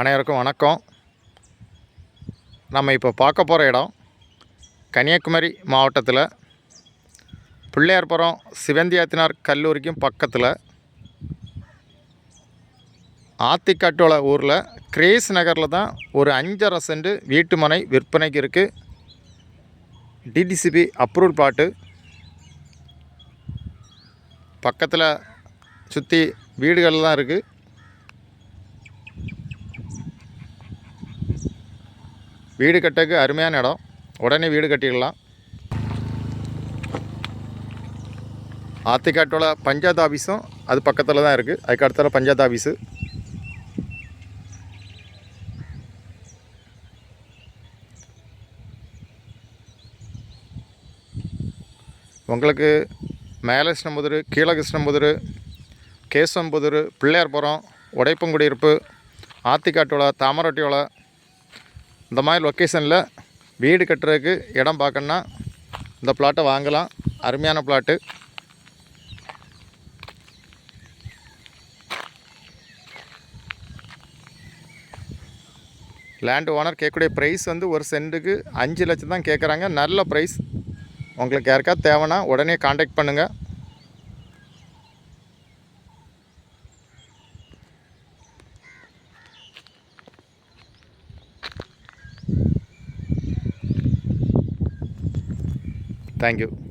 அனைவருக்கும் வணக்கம். நம்ம இப்போ பார்க்க போகிற இடம் கன்னியாகுமரி மாவட்டத்தில். பிள்ளையார்புரம் சிவந்தியாத்தினார் கல்லூரிக்கும் பக்கத்தில். ஆத்திக்காட்டோல ஊரில் கிரேஸ் நகரில் தான் ஒரு அஞ்சரை சென்ட் வீட்டு மனை விற்பனைக்கு இருக்குது டிடிசிபி அப்ரூவல் பாட்டு. பக்கத்தில் சுற்றி வீடுகள் தான் இருக்குது வீடு கட்டக்கு அருமையான இடம். உடனே வீடு கட்டிடலாம். ஆத்திக்காட்டோட பஞ்சாயத்து ஆஃபீஸும் அது பக்கத்தில் தான் இருக்குது அதுக்கு அடுத்தால பஞ்சாயத்து ஆஃபீஸு உங்களுக்கு மேலே கிருஷ்ணம்புதூர் கீழே கிருஷ்ணம்புதூர் கேசவம்புதூர் பிள்ளையார்புரம் உடைப்பங்குடியிருப்பு ஆத்திக்காட்டோல தாமரட்டியோல இந்த மாதிரி லொக்கேஷனில் வீடு கட்டுறதுக்கு இடம் பார்க்கணுன்னா இந்த பிளாட்டை வாங்கலாம். அருமையான பிளாட்டு லேண்டு ஓனர் கேட்கக்கூடிய ப்ரைஸ் வந்து ஒரு சென்ட்டுக்கு அஞ்சு லட்சம் தான் கேட்குறாங்க. நல்ல ப்ரைஸ் உங்களுக்கு யாருக்கா தேவைன்னா உடனே காண்டாக்ட் பண்ணுங்கள் താങ്ക്